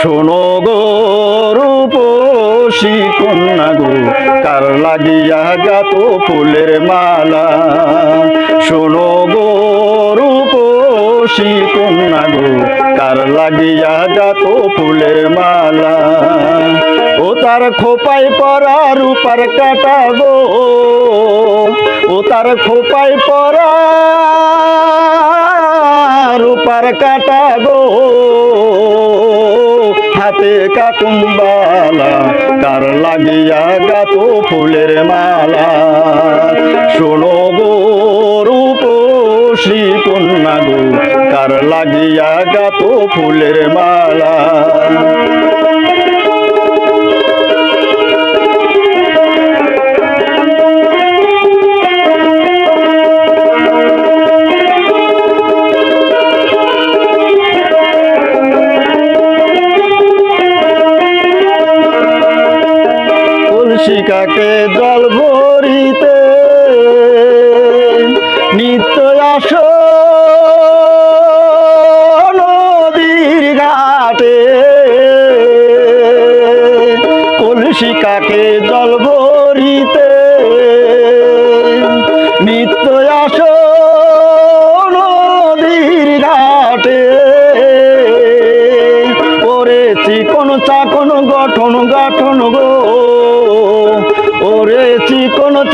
শোনো গো রূপসী কন্যা গো, কার লাগিয়া গাত ফুলের মালা। শোনো গো রূপসী কন্যা গো, কার লাগিয়া গাত ফুলের মালা। ও তার খোপাই পরা রূপার কাটা গো, ও তার খোপাই পরা রূপার কাটা গো। হাতে কাকুম্বালা কার লাগিয়া গাত ফুলের মালা। শোনো গো রূপসী কন্যা গো কার লাগিয়া গাত ফুলের মালা। কলসিকাকে জল ভরিতে নিত্য আস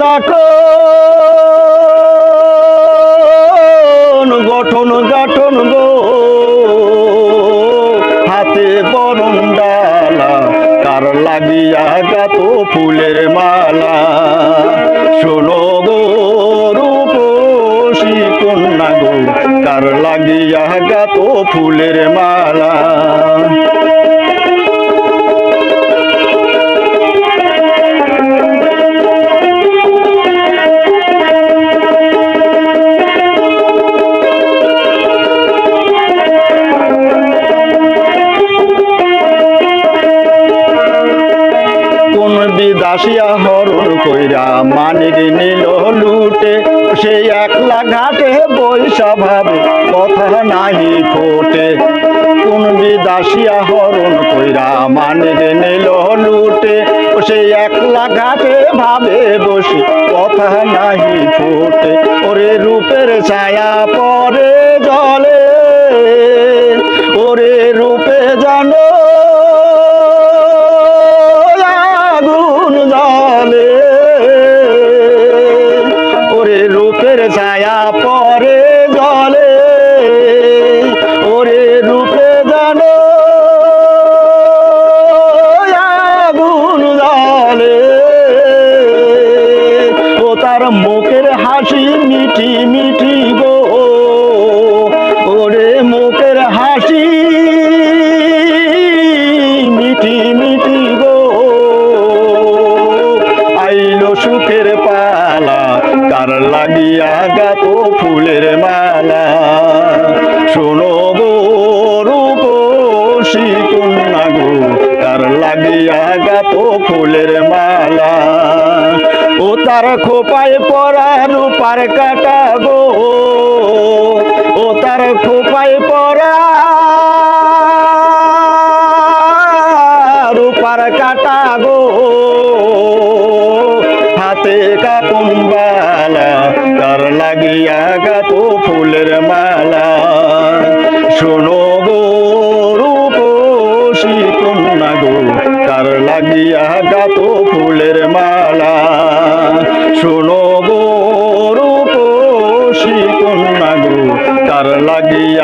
চাকন গঠন গঠন গো। হাতে বরণ ডালা, কার লাগিয়া গাত ফুলের মালা। শোনো গো রূপসী কন্যা গো, কার লাগিয়া গাত ফুলের মালা। বিদাসিয়া হরণ কইরা মানির নিল লুটে। সেই একলা ঘাটে বৈশা ভাবে কথা নাহি ফোটে। কোন বিদাসিয়া হরণ কইরা মানির নিল লুটে। সেই একলা ঘাটে ভাবে বসে, কথা নাহি ফোটে। ওরে রূপের ছায়া পরে লাগিয়া গাত ফুলের মালা। শোনো গো রূপসী কন্যা গো কার লাগিয়া গাত ফুলের মালা। ও তার খোপায় পরা রূপার কাটা গো ও তার খোপায় পরা রূপার কাটা গো হাতে কাকুম্বালা গো তার লাগিয়া গাত ফুলের মালা। শোনো গো রূপসী কন্যা গো তার লাগিয়া